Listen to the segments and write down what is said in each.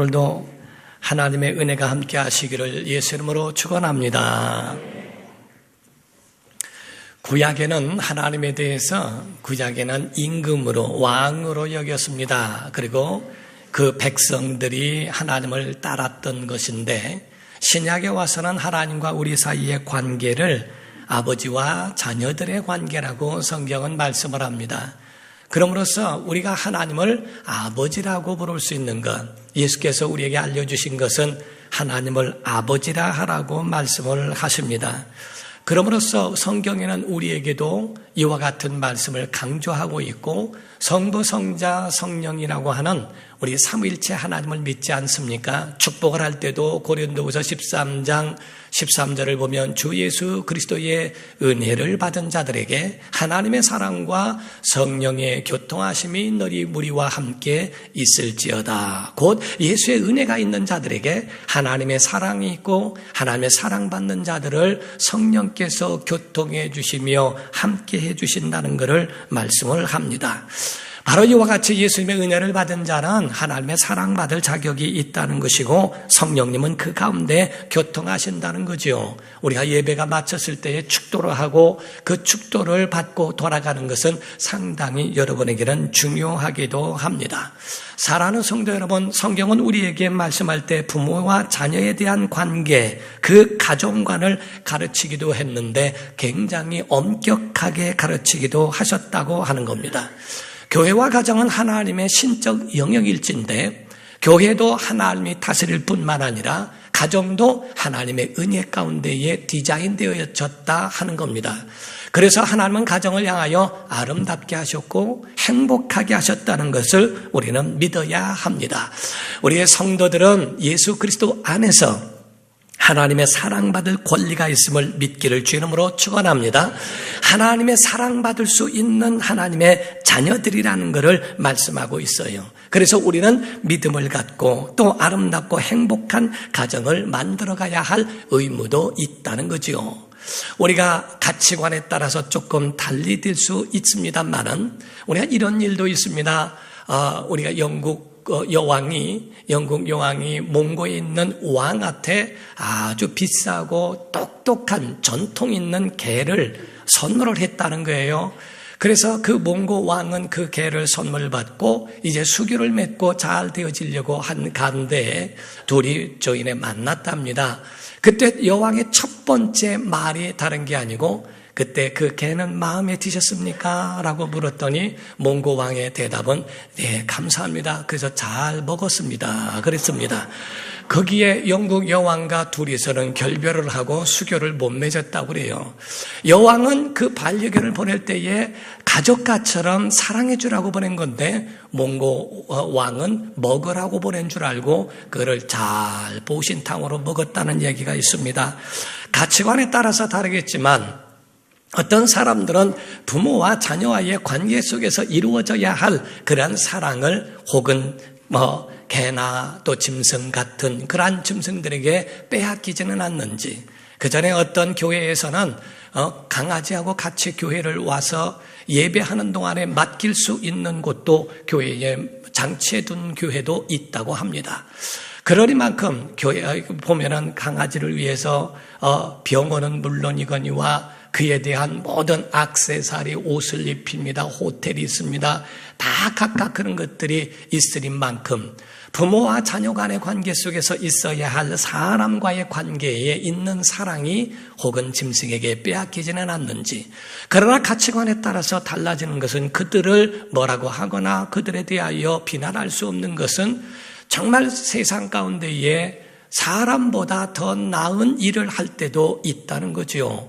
오늘도 하나님의 은혜가 함께 하시기를 예수 이름으로 축원합니다. 구약에는 하나님에 대해서 구약에는 임금으로 왕으로 여겼습니다. 그리고 그 백성들이 하나님을 따랐던 것인데 신약에 와서는 하나님과 우리 사이의 관계를 아버지와 자녀들의 관계라고 성경은 말씀을 합니다. 그럼으로써 우리가 하나님을 아버지라고 부를 수 있는 것, 예수께서 우리에게 알려주신 것은 하나님을 아버지라 하라고 말씀을 하십니다. 그럼으로써 성경에는 우리에게도 이와 같은 말씀을 강조하고 있고 성부, 성자, 성령이라고 하는 우리 삼위일체 하나님을 믿지 않습니까? 축복을 할 때도 고린도후서 13장 13절을 보면 주 예수 그리스도의 은혜를 받은 자들에게 하나님의 사랑과 성령의 교통하심이 너희 무리와 함께 있을지어다. 곧 예수의 은혜가 있는 자들에게 하나님의 사랑이 있고 하나님의 사랑받는 자들을 성령께서 교통해 주시며 함께 해 주신다는 것을 말씀을 합니다. 바로 이와 같이 예수님의 은혜를 받은 자는 하나님의 사랑받을 자격이 있다는 것이고 성령님은 그 가운데 교통하신다는 거죠. 우리가 예배가 마쳤을 때에 축도를 하고 그 축도를 받고 돌아가는 것은 상당히 여러분에게는 중요하기도 합니다. 사랑하는 성도 여러분, 성경은 우리에게 말씀할 때 부모와 자녀에 대한 관계, 그 가정관을 가르치기도 했는데 굉장히 엄격하게 가르치기도 하셨다고 하는 겁니다. 교회와 가정은 하나님의 신적 영역일진데 교회도 하나님이 다스릴 뿐만 아니라 가정도 하나님의 은혜 가운데에 디자인되어졌다 하는 겁니다. 그래서 하나님은 가정을 향하여 아름답게 하셨고 행복하게 하셨다는 것을 우리는 믿어야 합니다. 우리의 성도들은 예수 그리스도 안에서 하나님의 사랑받을 권리가 있음을 믿기를 주님으로 축원합니다. 하나님의 사랑받을 수 있는 하나님의 자녀들이라는 것을 말씀하고 있어요. 그래서 우리는 믿음을 갖고 또 아름답고 행복한 가정을 만들어 가야 할 의무도 있다는 거지요. 우리가 가치관에 따라서 조금 달리 될 수 있습니다만은 우리가 이런 일도 있습니다. 어, 우리가 영국 그 여왕이 영국 여왕이 몽고에 있는 왕한테 아주 비싸고 똑똑한 전통 있는 개를 선물을 했다는 거예요. 그래서 그 몽고 왕은 그 개를 선물 받고 이제 수교를 맺고 잘 되어지려고 한 가운데 둘이 조인에 만났답니다. 그때 여왕의 첫 번째 말이 다른 게 아니고 그때 그 개는 마음에 드셨습니까? 라고 물었더니 몽고 왕의 대답은 네, 감사합니다. 그래서 잘 먹었습니다. 그랬습니다. 거기에 영국 여왕과 둘이서는 결별을 하고 수교를 못 맺었다고 그래요. 여왕은 그 반려견을 보낼 때에 가족과처럼 사랑해 주라고 보낸 건데 몽고 왕은 먹으라고 보낸 줄 알고 그를 잘 보신탕으로 먹었다는 얘기가 있습니다. 가치관에 따라서 다르겠지만 어떤 사람들은 부모와 자녀와의 관계 속에서 이루어져야 할 그러한 사랑을 혹은 뭐 개나 또 짐승 같은 그러한 짐승들에게 빼앗기지는 않는지 그 전에 어떤 교회에서는 어, 강아지하고 같이 교회를 와서 예배하는 동안에 맡길 수 있는 곳도 교회에 장치해 둔 교회도 있다고 합니다. 그러리만큼 교회 보면은 강아지를 위해서 어, 병원은 물론이거니와 그에 대한 모든 악세사리 옷을 입힙니다. 호텔이 있습니다. 다 각각 그런 것들이 있으린 만큼 부모와 자녀 간의 관계 속에서 있어야 할 사람과의 관계에 있는 사랑이 혹은 짐승에게 빼앗기지는 않는지 그러나 가치관에 따라서 달라지는 것은 그들을 뭐라고 하거나 그들에 대하여 비난할 수 없는 것은 정말 세상 가운데에 사람보다 더 나은 일을 할 때도 있다는 거지요.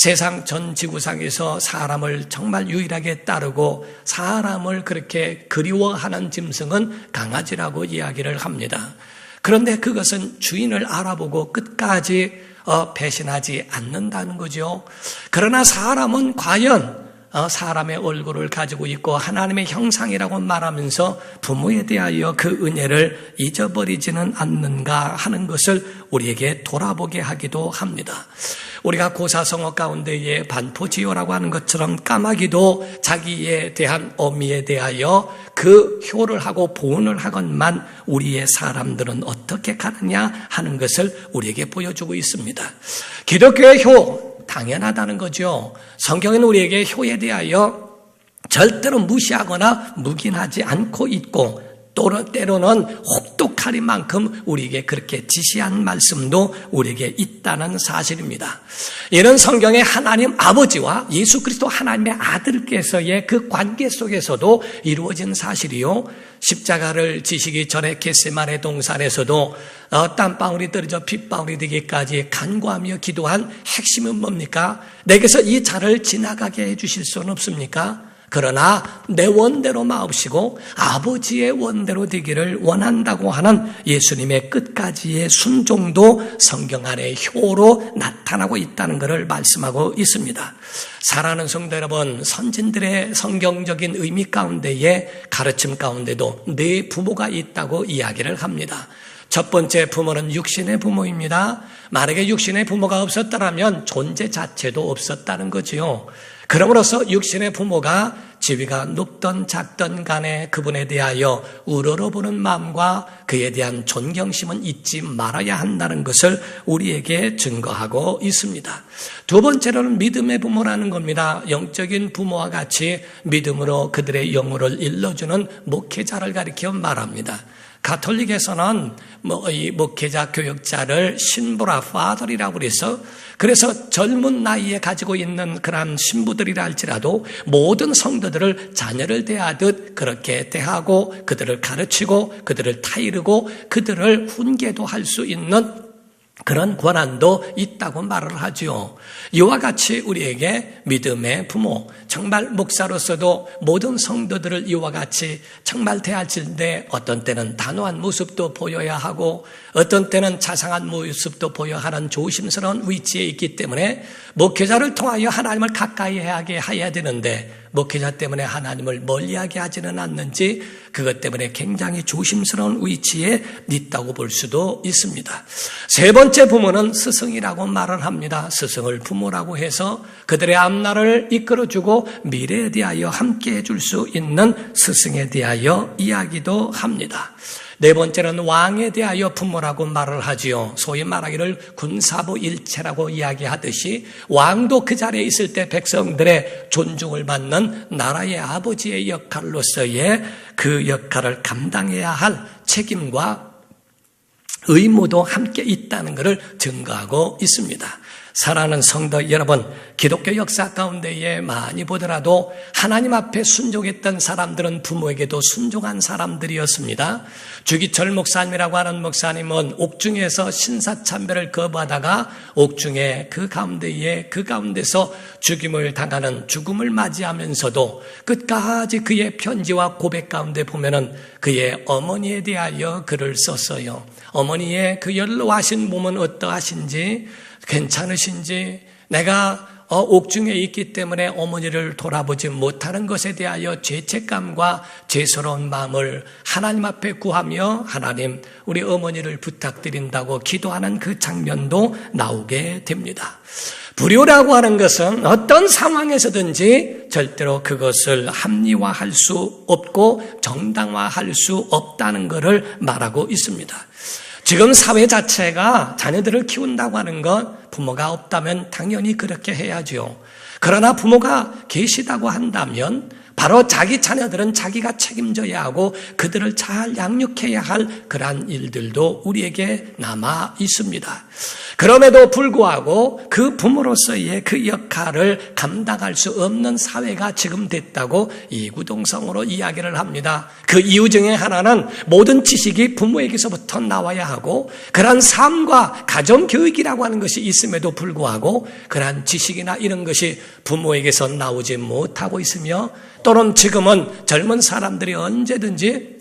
세상 전 지구상에서 사람을 정말 유일하게 따르고 사람을 그렇게 그리워하는 짐승은 강아지라고 이야기를 합니다. 그런데 그것은 주인을 알아보고 끝까지 어, 배신하지 않는다는 거죠. 그러나 사람은 과연 어, 사람의 얼굴을 가지고 있고 하나님의 형상이라고 말하면서 부모에 대하여 그 은혜를 잊어버리지는 않는가 하는 것을 우리에게 돌아보게 하기도 합니다. 우리가 고사성어 가운데에 반포지효라고 하는 것처럼 까마귀도 자기에 대한 어미에 대하여 그 효를 하고 보온을 하건만 우리의 사람들은 어떻게 가느냐 하는 것을 우리에게 보여주고 있습니다. 기독교의 효, 당연하다는 거죠. 성경은 우리에게 효에 대하여 절대로 무시하거나 묵인하지 않고 있고 때로는 혹독하리 만큼 우리에게 그렇게 지시한 말씀도 우리에게 있다는 사실입니다. 이는 성경의 하나님 아버지와 예수 그리스도 하나님의 아들께서의 그 관계 속에서도 이루어진 사실이요. 십자가를 지시기 전에 겟세만의 동산에서도 어, 땀방울이 떨어져 핏방울이 되기까지 간구하며 기도한 핵심은 뭡니까? 내게서 이 자를 지나가게 해주실 수는 없습니까? 그러나 내 원대로 마옵시고 아버지의 원대로 되기를 원한다고 하는 예수님의 끝까지의 순종도 성경 안에 효로 나타나고 있다는 것을 말씀하고 있습니다. 사랑하는 성도 여러분, 선진들의 성경적인 의미 가운데에 가르침 가운데도 네 부모가 있다고 이야기를 합니다. 첫 번째 부모는 육신의 부모입니다. 만약에 육신의 부모가 없었다면 존재 자체도 없었다는 거지요. 그러므로서 육신의 부모가 지위가 높던 작던 간에 그분에 대하여 우러러보는 마음과 그에 대한 존경심은 잊지 말아야 한다는 것을 우리에게 증거하고 있습니다. 두 번째로는 믿음의 부모라는 겁니다. 영적인 부모와 같이 믿음으로 그들의 영혼을 일러주는 목회자를 가리켜 말합니다. 가톨릭에서는 뭐 이 목회자 교육자를 신부라 파더리라고 그래서 그래서 젊은 나이에 가지고 있는 그러한 신부들이라 할지라도 모든 성도들을 자녀를 대하듯 그렇게 대하고 그들을 가르치고 그들을 타이르고 그들을 훈계도 할 수 있는 그런 권한도 있다고 말을 하지요. 이와 같이 우리에게 믿음의 부모, 정말 목사로서도 모든 성도들을 이와 같이 정말 대할때 어떤 때는 단호한 모습도 보여야 하고 어떤 때는 자상한 모습도 보여야 하는 조심스러운 위치에 있기 때문에 목회자를 통하여 하나님을 가까이 하게 해야 되는데 목회자 때문에 하나님을 멀리하게 하지는 않는지 그것 때문에 굉장히 조심스러운 위치에 있다고 볼 수도 있습니다. 세 번째 부모는 스승이라고 말을 합니다. 스승을 부모라고 해서 그들의 앞날을 이끌어주고 미래에 대하여 함께 해줄 수 있는 스승에 대하여 이야기도 합니다. 네 번째는 왕에 대하여 부모라고 말을 하지요. 소위 말하기를 군사부 일체라고 이야기하듯이 왕도 그 자리에 있을 때 백성들의 존중을 받는 나라의 아버지의 역할로서의 그 역할을 감당해야 할 책임과 의무도 함께 있다는 것을 증거하고 있습니다. 사랑하는 성도 여러분, 기독교 역사 가운데에 많이 보더라도 하나님 앞에 순종했던 사람들은 부모에게도 순종한 사람들이었습니다. 주기철 목사님이라고 하는 목사님은 옥중에서 신사참배를 거부하다가 옥중에 그 가운데에 그 가운데서 죽임을 당하는 죽음을 맞이하면서도 끝까지 그의 편지와 고백 가운데 보면은 그의 어머니에 대하여 글을 썼어요. 어머니의 그 연로하신 몸은 어떠하신지 괜찮으신지 내가 어, 옥중에 있기 때문에 어머니를 돌아보지 못하는 것에 대하여 죄책감과 죄스러운 마음을 하나님 앞에 구하며 하나님 우리 어머니를 부탁드린다고 기도하는 그 장면도 나오게 됩니다. 불효라고 하는 것은 어떤 상황에서든지 절대로 그것을 합리화할 수 없고 정당화할 수 없다는 것을 말하고 있습니다. 지금 사회 자체가 자녀들을 키운다고 하는 것 부모가 없다면 당연히 그렇게 해야죠. 그러나 부모가 계시다고 한다면 바로 자기 자녀들은 자기가 책임져야 하고 그들을 잘 양육해야 할 그러한 일들도 우리에게 남아 있습니다. 그럼에도 불구하고 그 부모로서의 그 역할을 감당할 수 없는 사회가 지금 됐다고 이구동성으로 이야기를 합니다. 그 이유 중에 하나는 모든 지식이 부모에게서부터 나와야 하고 그러한 삶과 가정 교육이라고 하는 것이 있음에도 불구하고 그러한 지식이나 이런 것이 부모에게서 나오지 못하고 있으며 또는 지금은 젊은 사람들이 언제든지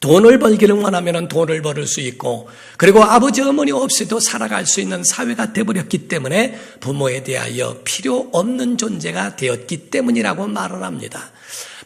돈을 벌기를 원하면 돈을 벌을 수 있고, 그리고 아버지, 어머니 없이도 살아갈 수 있는 사회가 되어버렸기 때문에 부모에 대하여 필요 없는 존재가 되었기 때문이라고 말을 합니다.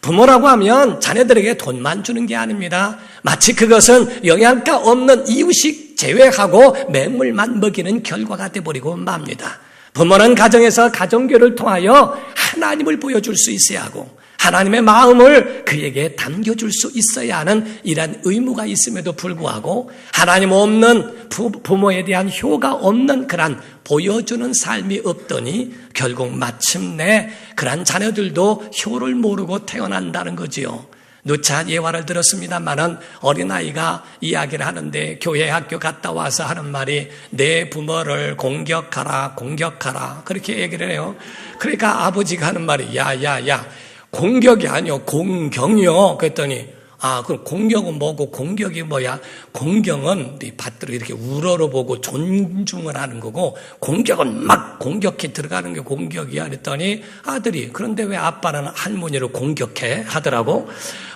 부모라고 하면 자녀들에게 돈만 주는 게 아닙니다. 마치 그것은 영양가 없는 이유식 제외하고 맹물만 먹이는 결과가 되어버리고 맙니다. 부모는 가정에서 가정교를 통하여 하나님을 보여줄 수 있어야 하고 하나님의 마음을 그에게 담겨줄 수 있어야 하는 이러한 의무가 있음에도 불구하고 하나님 없는 부모에 대한 효가 없는 그러한 보여주는 삶이 없더니 결국 마침내 그러한 자녀들도 효를 모르고 태어난다는 거지요. 누차 예화를 들었습니다만은 어린아이가 이야기를 하는데 교회 학교 갔다 와서 하는 말이 내 부모를 공격하라, 공격하라. 그렇게 얘기를 해요. 그러니까 아버지가 하는 말이 야, 야, 야. 공격이 아니요, 공경이요. 그랬더니, 아, 그럼 공격은 뭐고, 공격이 뭐야? 공경은 밭들을 이렇게 우러러보고 존중을 하는 거고, 공격은 막 공격해 들어가는 게 공격이야. 그랬더니 아들이, 그런데 왜 아빠는 할머니를 공격해? 하더라고.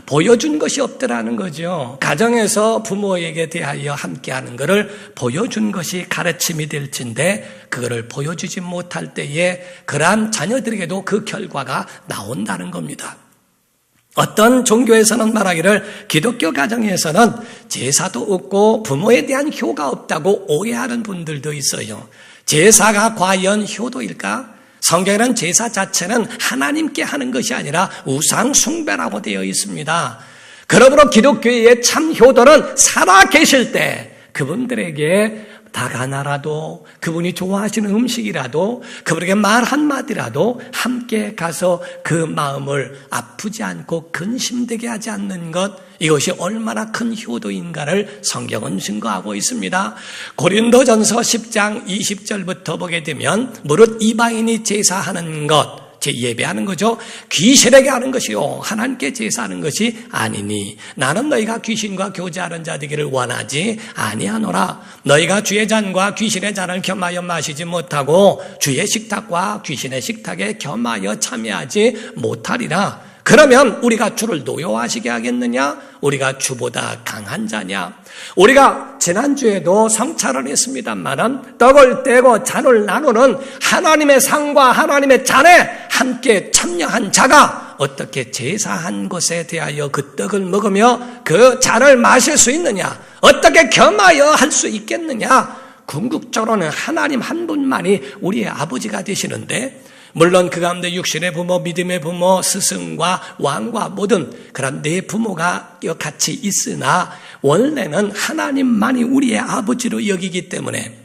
보여준 것이 없더라는 거죠. 가정에서 부모에게 대하여 함께 하는 것을 보여준 것이 가르침이 될진데, 그거를 보여주지 못할 때에 그러한 자녀들에게도 그 결과가 나온다는 겁니다. 어떤 종교에서는 말하기를 기독교 가정에서는 제사도 없고 부모에 대한 효가 없다고 오해하는 분들도 있어요. 제사가 과연 효도일까? 성경에는 제사 자체는 하나님께 하는 것이 아니라 우상 숭배라고 되어 있습니다. 그러므로 기독교의 참 효도는 살아 계실 때 그분들에게 닭 하나라도 그분이 좋아하시는 음식이라도 그분에게 말 한마디라도 함께 가서 그 마음을 아프지 않고 근심되게 하지 않는 것 이것이 얼마나 큰 효도인가를 성경은 증거하고 있습니다. 고린도전서 10장 20절부터 보게 되면 무릇 이방인이 제사하는 것제 예배하는 거죠. 귀신에게 하는 것이요. 하나님께 제사하는 것이 아니니 나는 너희가 귀신과 교제하는 자 되기를 원하지 아니하노라. 너희가 주의 잔과 귀신의 잔을 겸하여 마시지 못하고 주의 식탁과 귀신의 식탁에 겸하여 참여하지 못하리라. 그러면 우리가 주를 노여하시게 하겠느냐? 우리가 주보다 강한 자냐? 우리가 지난주에도 성찰을 했습니다만은 떡을 떼고 잔을 나누는 하나님의 상과 하나님의 잔에 함께 참여한 자가 어떻게 제사한 것에 대하여 그 떡을 먹으며 그 잔을 마실 수 있느냐? 어떻게 겸하여 할 수 있겠느냐? 궁극적으로는 하나님 한 분만이 우리의 아버지가 되시는데 물론 그 가운데 육신의 부모, 믿음의 부모, 스승과 왕과 모든 그런 네 부모가 같이 있으나 원래는 하나님만이 우리의 아버지로 여기기 때문에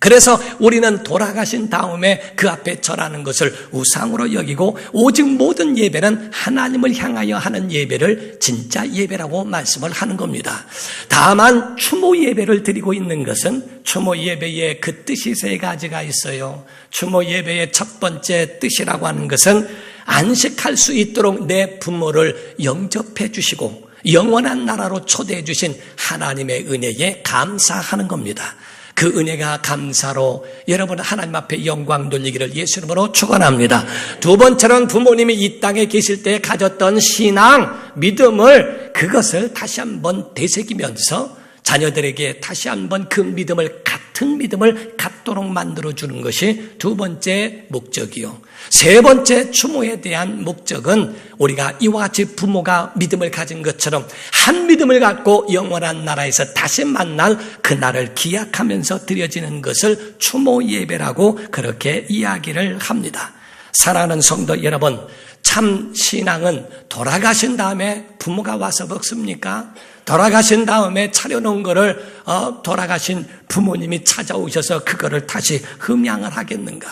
그래서 우리는 돌아가신 다음에 그 앞에 절하는 것을 우상으로 여기고 오직 모든 예배는 하나님을 향하여 하는 예배를 진짜 예배라고 말씀을 하는 겁니다. 다만 추모 예배를 드리고 있는 것은 추모 예배의 그 뜻이 세 가지가 있어요. 추모 예배의 첫 번째 뜻이라고 하는 것은 안식할 수 있도록 내 부모를 영접해 주시고 영원한 나라로 초대해 주신 하나님의 은혜에 감사하는 겁니다. 그 은혜가 감사로 여러분 하나님 앞에 영광 돌리기를 예수 이름으로 축원합니다. 두 번째는 부모님이 이 땅에 계실 때 가졌던 신앙, 믿음을 그것을 다시 한번 되새기면서 자녀들에게 다시 한번 그 믿음을 같은 믿음을 갖도록 만들어 주는 것이 두 번째 목적이요. 세 번째 추모에 대한 목적은 우리가 이와 같이 부모가 믿음을 가진 것처럼 한 믿음을 갖고 영원한 나라에서 다시 만날 그날을 기약하면서 드려지는 것을 추모 예배라고 그렇게 이야기를 합니다. 사랑하는 성도 여러분, 참 신앙은 돌아가신 다음에 부모가 와서 먹습니까? 돌아가신 다음에 차려놓은 거를 어, 돌아가신 부모님이 찾아오셔서 그거를 다시 흠양을 하겠는가?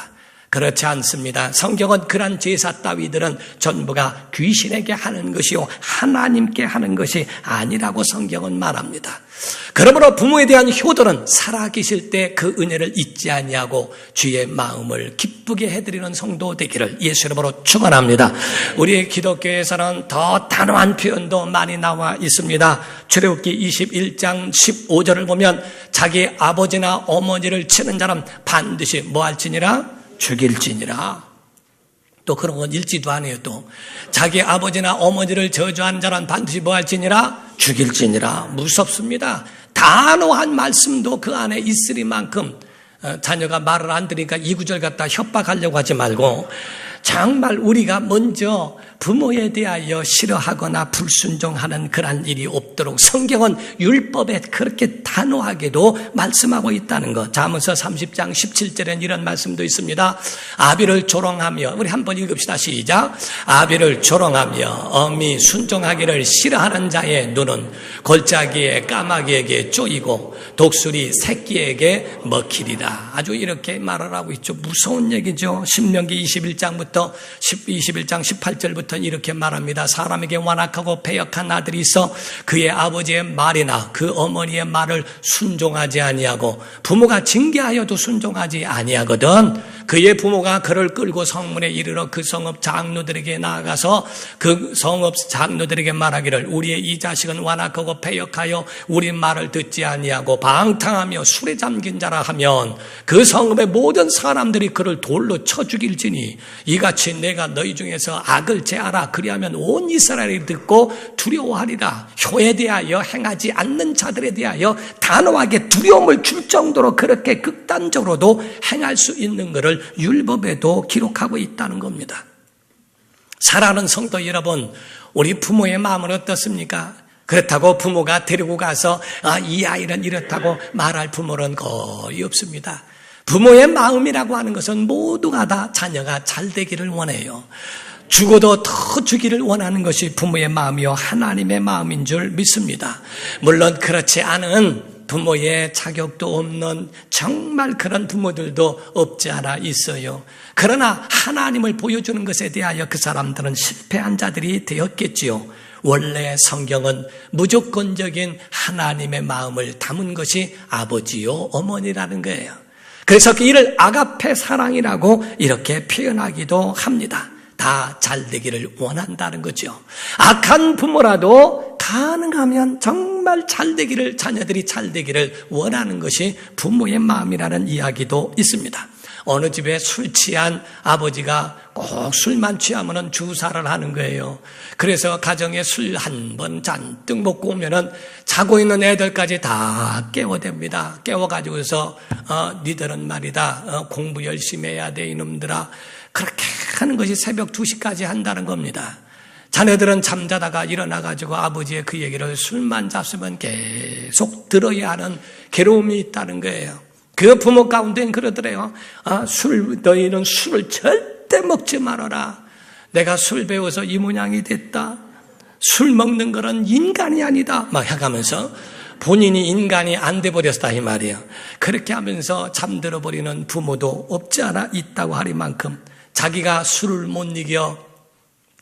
그렇지 않습니다. 성경은 그런 제사 따위들은 전부가 귀신에게 하는 것이요 하나님께 하는 것이 아니라고 성경은 말합니다. 그러므로 부모에 대한 효도는 살아계실 때 그 은혜를 잊지 아니하고 주의 마음을 기쁘게 해드리는 성도 되기를 예수 이름으로 축원합니다. 우리 기독교에서는 더 단호한 표현도 많이 나와 있습니다. 출애굽기 21장 15절을 보면 자기 아버지나 어머니를 치는 자는 반드시 뭐 할지니라 죽일지니라. 또 그런 건 읽지도 않아요, 또. 자기 아버지나 어머니를 저주한 자란 반드시 뭐 할지니라? 죽일지니라. 무섭습니다. 단호한 말씀도 그 안에 있으리만큼 어, 자녀가 말을 안 들으니까 이 구절 갖다 협박하려고 하지 말고 정말 우리가 먼저 부모에 대하여 싫어하거나 불순종하는 그러한 일이 없도록 성경은 율법에 그렇게 단호하게도 말씀하고 있다는 것. 자문서 30장 17절엔 이런 말씀도 있습니다. 아비를 조롱하며 우리 한번 읽읍시다. 시작. 아비를 조롱하며 어미 순종하기를 싫어하는 자의 눈은 골짜기에 까마귀에게 쪼이고 독수리 새끼에게 먹히리라. 아주 이렇게 말을 하고 있죠. 무서운 얘기죠. 신명기 21장부터 21장 18절부터 이렇게 말합니다. 사람에게 완악하고 배역한 아들이 있어 그의 아버지의 말이나 그 어머니의 말을 순종하지 아니하고 부모가 징계하여도 순종하지 아니하거든. 그의 부모가 그를 끌고 성문에 이르러 그 성읍 장로들에게 나아가서 그 성읍 장로들에게 말하기를 우리의 이 자식은 완악하고 패역하여 우리 말을 듣지 아니하고 방탕하며 술에 잠긴 자라 하면 그 성읍의 모든 사람들이 그를 돌로 쳐 죽일지니 이같이 내가 너희 중에서 악을 제하라 그리하면 온 이스라엘이 듣고 두려워하리라. 효에 대하여 행하지 않는 자들에 대하여 단호하게 두려움을 줄 정도로 그렇게 극단적으로도 행할 수 있는 것을 율법에도 기록하고 있다는 겁니다. 사랑하는 성도 여러분, 우리 부모의 마음은 어떻습니까? 그렇다고 부모가 데리고 가서 아, 이 아이는 이렇다고 말할 부모는 거의 없습니다. 부모의 마음이라고 하는 것은 모두가 다 자녀가 잘 되기를 원해요. 죽어도 더 주기를 원하는 것이 부모의 마음이요 하나님의 마음인 줄 믿습니다. 물론 그렇지 않은 부모의 자격도 없는 정말 그런 부모들도 없지 않아 있어요. 그러나 하나님을 보여주는 것에 대하여 그 사람들은 실패한 자들이 되었겠지요. 원래 성경은 무조건적인 하나님의 마음을 담은 것이 아버지요, 어머니라는 거예요. 그래서 그 이를 아가페 사랑이라고 이렇게 표현하기도 합니다. 다 잘 되기를 원한다는 거죠. 악한 부모라도 가능하면 정말 잘 되기를, 자녀들이 잘 되기를 원하는 것이 부모의 마음이라는 이야기도 있습니다. 어느 집에 술 취한 아버지가 꼭 술만 취하면 주사를 하는 거예요. 그래서 가정에 술 한 번 잔뜩 먹고 오면은 자고 있는 애들까지 다 깨워댑니다. 깨워가지고서, 어, 니들은 말이다. 어, 공부 열심히 해야 돼, 이놈들아. 그렇게 하는 것이 새벽 2시까지 한다는 겁니다. 자녀들은 잠자다가 일어나가지고 아버지의 그 얘기를 술만 잡수면 계속 들어야 하는 괴로움이 있다는 거예요. 그 부모 가운데는 그러더래요. 아, 술, 너희는 술을 절대 먹지 말아라. 내가 술 배워서 이 모양이 됐다. 술 먹는 거는 인간이 아니다. 막 해가면서 본인이 인간이 안 돼버렸다 이 말이에요. 그렇게 하면서 잠들어 버리는 부모도 없지 않아 있다고 하리만큼 자기가 술을 못 이겨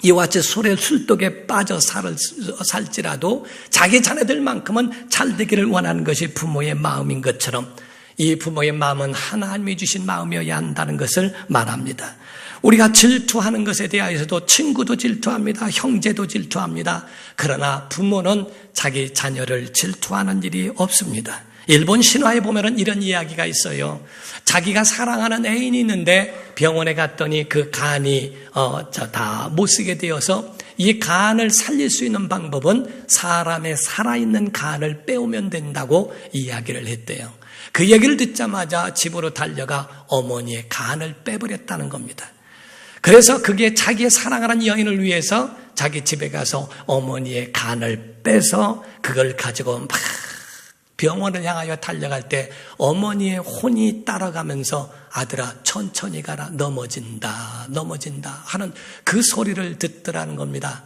이와 같이 술의 술독에 빠져 살을, 살지라도 자기 자녀들만큼은 잘 되기를 원하는 것이 부모의 마음인 것처럼 이 부모의 마음은 하나님이 주신 마음이어야 한다는 것을 말합니다. 우리가 질투하는 것에 대하여서도 친구도 질투합니다. 형제도 질투합니다. 그러나 부모는 자기 자녀를 질투하는 일이 없습니다. 일본 신화에 보면 이런 이야기가 있어요. 자기가 사랑하는 애인이 있는데 병원에 갔더니 그 간이 어, 다못 쓰게 되어서 이 간을 살릴 수 있는 방법은 사람의 살아있는 간을 빼오면 된다고 이야기를 했대요. 그 얘기를 듣자마자 집으로 달려가 어머니의 간을 빼버렸다는 겁니다. 그래서 그게 자기의 사랑하는 여인을 위해서 자기 집에 가서 어머니의 간을 빼서 그걸 가지고 막 병원을 향하여 달려갈 때 어머니의 혼이 따라가면서 아들아 천천히 가라 넘어진다 넘어진다 하는 그 소리를 듣더라는 겁니다.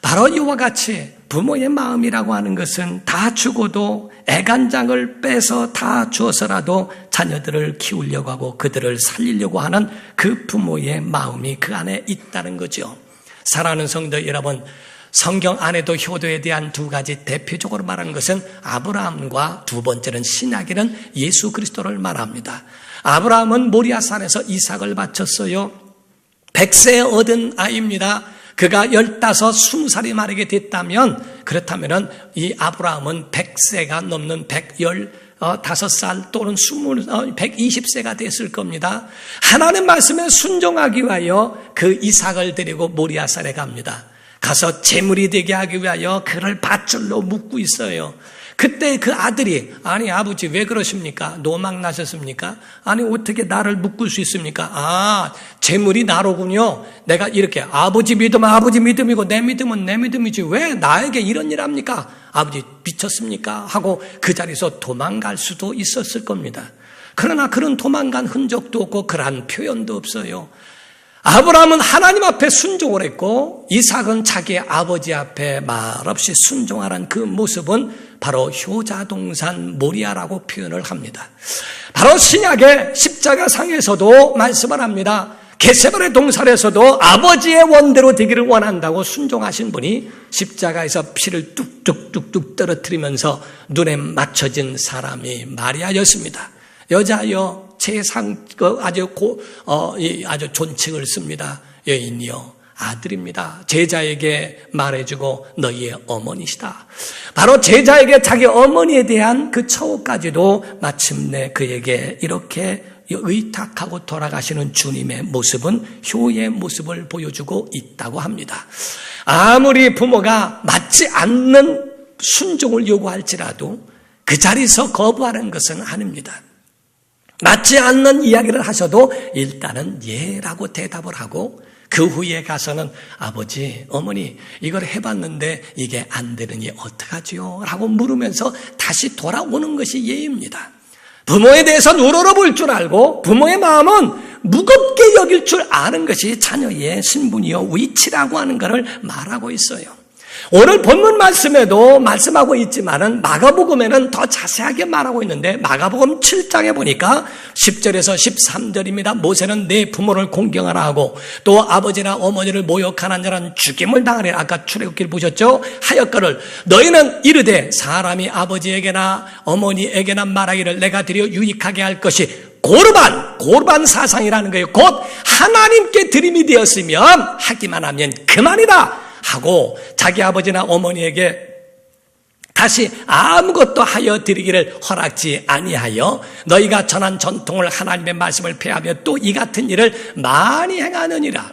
바로 이와 같이 부모의 마음이라고 하는 것은 다 주고도 애간장을 빼서 다 주어서라도 자녀들을 키우려고 하고 그들을 살리려고 하는 그 부모의 마음이 그 안에 있다는 거죠. 사랑하는 성도 여러분 성경 안에도 효도에 대한 두 가지 대표적으로 말하는 것은 아브라함과 두 번째는 신약에는 예수 그리스도를 말합니다. 아브라함은 모리아산에서 이삭을 바쳤어요. 백세 얻은 아이입니다. 그가 열다섯, 스무 살이 말하게 됐다면 그렇다면이 아브라함은 백세가 넘는 백열 15살 또는 20, 120세가 됐을 겁니다. 하나님 말씀에 순종하기 위하여 그 이삭을 데리고 모리아산에 갑니다. 가서 재물이 되게 하기 위하여 그를 밧줄로 묶고 있어요. 그때 그 아들이 아니 아버지 왜 그러십니까? 노망 나셨습니까? 아니 어떻게 나를 묶을 수 있습니까? 아 재물이 나로군요. 내가 이렇게 아버지 믿으면 아버지 믿음이고 내 믿음은 내 믿음이지 왜 나에게 이런 일 합니까? 아버지 미쳤습니까? 하고 그 자리에서 도망갈 수도 있었을 겁니다. 그러나 그런 도망간 흔적도 없고 그러한 표현도 없어요. 아브라함은 하나님 앞에 순종을 했고 이삭은 자기 아버지 앞에 말없이 순종하는 그 모습은 바로 효자동산 모리아라고 표현을 합니다. 바로 신약의 십자가 상에서도 말씀을 합니다. 게세발의 동산에서도 아버지의 원대로 되기를 원한다고 순종하신 분이 십자가에서 피를 뚝뚝뚝뚝 떨어뜨리면서 눈에 맞춰진 사람이 마리아였습니다. 여자여 세상 그 아주 고, 어, 아주 존칭을 씁니다. 여인이요. 아들입니다. 제자에게 말해주고 너희의 어머니시다. 바로 제자에게 자기 어머니에 대한 그 처우까지도 마침내 그에게 이렇게 의탁하고 돌아가시는 주님의 모습은 효의 모습을 보여주고 있다고 합니다. 아무리 부모가 맞지 않는 순종을 요구할지라도 그 자리에서 거부하는 것은 아닙니다. 맞지 않는 이야기를 하셔도 일단은 예라고 대답을 하고 그 후에 가서는 아버지, 어머니, 이걸 해봤는데 이게 안 되느니 어떡하지요? 라고 물으면서 다시 돌아오는 것이 예입니다. 부모에 대해서는 우러러볼 줄 알고 부모의 마음은 무겁게 여길 줄 아는 것이 자녀의 신분이요 위치라고 하는 것을 말하고 있어요. 오늘 본문 말씀에도 말씀하고 있지만은 마가복음에는 더 자세하게 말하고 있는데 마가복음 7장에 보니까 10절에서 13절입니다. 모세는 내 부모를 공경하라 하고 또 아버지나 어머니를 모욕하는 자는 죽임을 당하리 아까 출애굽기를 보셨죠? 하였거를 너희는 이르되 사람이 아버지에게나 어머니에게나 말하기를 내가 드려 유익하게 할 것이 고르반, 고르반 사상이라는 거예요. 곧 하나님께 드림이 되었으면 하기만 하면 그만이다. 하고 자기 아버지나 어머니에게 다시 아무것도 하여 드리기를 허락지 아니하여 너희가 전한 전통을 하나님의 말씀을 폐하며 또 이 같은 일을 많이 행하느니라.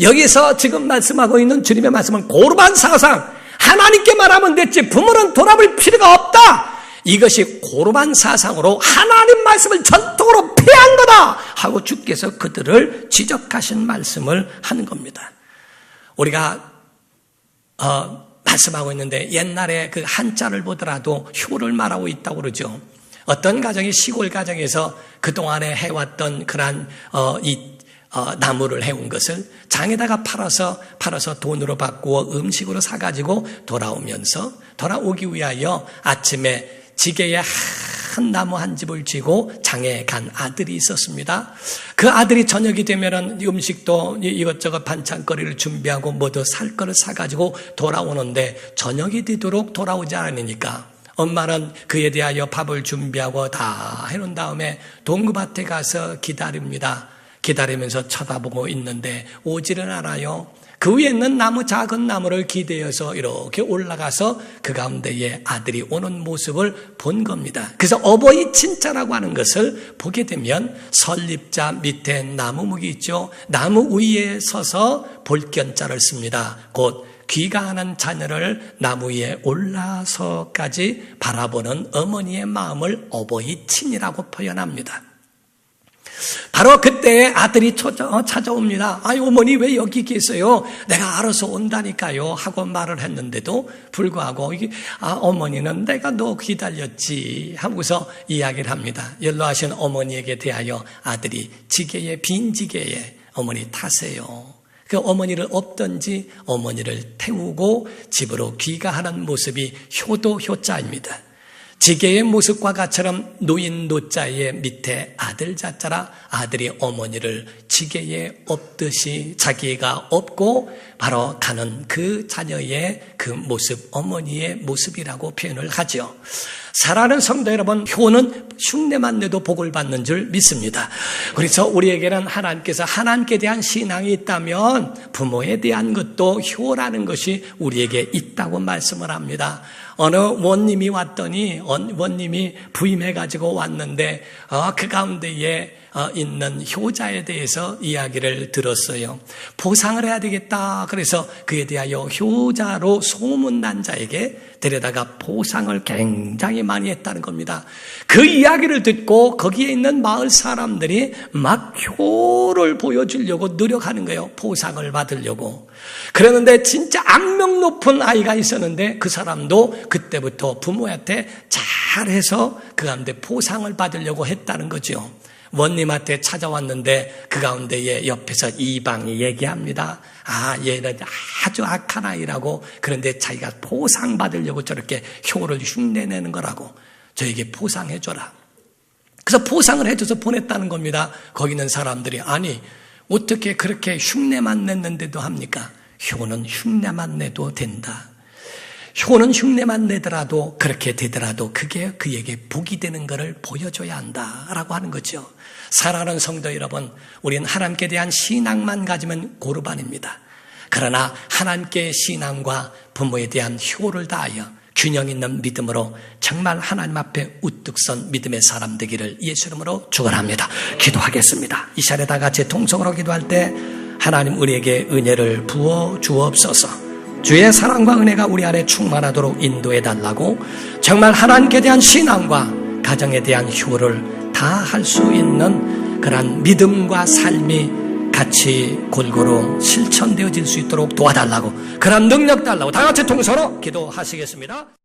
여기서 지금 말씀하고 있는 주님의 말씀은 고르반 사상 하나님께 말하면 됐지 부모는 돌아볼 필요가 없다. 이것이 고르반 사상으로 하나님 말씀을 전통으로 폐한 거다 하고 주께서 그들을 지적하신 말씀을 하는 겁니다. 우리가 어, 말씀하고 있는데 옛날에 그 한자를 보더라도 효를 말하고 있다고 그러죠. 어떤 가정이 시골 가정에서 그동안에 해왔던 그러한 어, 이 어, 나무를 해온 것을 장에다가 팔아서 팔아서 돈으로 바꾸어 음식으로 사가지고 돌아오면서 돌아오기 위하여 아침에 지게에 큰 나무 한 집을 쥐고 장에 간 아들이 있었습니다. 그 아들이 저녁이 되면은 음식도 이것저것 반찬거리를 준비하고 뭐도 살 거를 사가지고 돌아오는데 저녁이 되도록 돌아오지 않으니까 엄마는 그에 대하여 밥을 준비하고 다 해놓은 다음에 동구밭에 가서 기다립니다. 기다리면서 쳐다보고 있는데 오지를 않아요. 그 위에 있는 나무 작은 나무를 기대어서 이렇게 올라가서 그 가운데에 아들이 오는 모습을 본 겁니다. 그래서 어버이 친자라고 하는 것을 보게 되면 설립자 밑에 나무묵이 있죠. 나무 위에 서서 볼견자를 씁니다. 곧 귀가하는 자녀를 나무 위에 올라서까지 바라보는 어머니의 마음을 어버이 친이라고 표현합니다. 바로 그때 아들이 어, 찾아옵니다. 아이, 어머니 왜 여기 계세요? 내가 알아서 온다니까요. 하고 말을 했는데도 불구하고, 아, 어머니는 내가 너 기다렸지. 하고서 이야기를 합니다. 연로하신 어머니에게 대하여 아들이 지게에, 빈 지게에 어머니 타세요. 그 어머니를 없던지 어머니를 태우고 집으로 귀가하는 모습이 효도 효자입니다. 지게의 모습과 같처럼 노인 노자의 밑에 아들 자자라 아들이 어머니를 지게에 업듯이 자기가 업고 바로 가는 그 자녀의 그 모습, 어머니의 모습이라고 표현을 하죠. 사랑하는 성도 여러분, 효는 흉내만 내도 복을 받는 줄 믿습니다. 그래서 우리에게는 하나님께서 하나님께 대한 신앙이 있다면 부모에 대한 것도 효라는 것이 우리에게 있다고 말씀을 합니다. 어느 원님이 왔더니 원님이 부임해가지고 왔는데 어, 그 가운데에 어, 있는 효자에 대해서 이야기를 들었어요. 보상을 해야 되겠다. 그래서 그에 대하여 효자로 소문난 자에게 데려다가 보상을 굉장히 많이 했다는 겁니다. 그 이야기를 듣고 거기에 있는 마을 사람들이 막 효를 보여주려고 노력하는 거예요. 보상을 받으려고. 그러는데 진짜 악명 높은 아이가 있었는데 그 사람도 그때부터 부모한테 잘해서 그 가운데 보상을 받으려고 했다는 거죠. 원님한테 찾아왔는데 그 가운데에 옆에서 이방이 얘기합니다. 아, 얘는 아주 악한 아이라고 그런데 자기가 보상받으려고 저렇게 효를 흉내내는 거라고 저에게 보상해줘라. 그래서 보상을 해줘서 보냈다는 겁니다. 거기 있는 사람들이 아니 어떻게 그렇게 흉내만 냈는데도 합니까? 효는 흉내만 내도 된다. 효는 흉내만 내더라도 그렇게 되더라도 그게 그에게 복이 되는 것을 보여줘야 한다라고 하는 거죠. 사랑하는 성도 여러분, 우리는 하나님께 대한 신앙만 가지면 고르반입니다. 그러나 하나님께 신앙과 부모에 대한 효를 다하여 균형 있는 믿음으로 정말 하나님 앞에 우뚝 선 믿음의 사람 되기를 예수 이름으로 축원합니다. 기도하겠습니다. 이다 같이 통성으로 기도할 때 하나님 우리에게 은혜를 부어 주옵소서. 주의 사랑과 은혜가 우리 안에 충만하도록 인도해 달라고 정말 하나님께 대한 신앙과 가정에 대한 효를 다 할 수 있는 그러한 믿음과 삶이 같이 골고루 실천되어질 수 있도록 도와달라고 그런 능력 달라고 다 같이 통서로 기도하시겠습니다.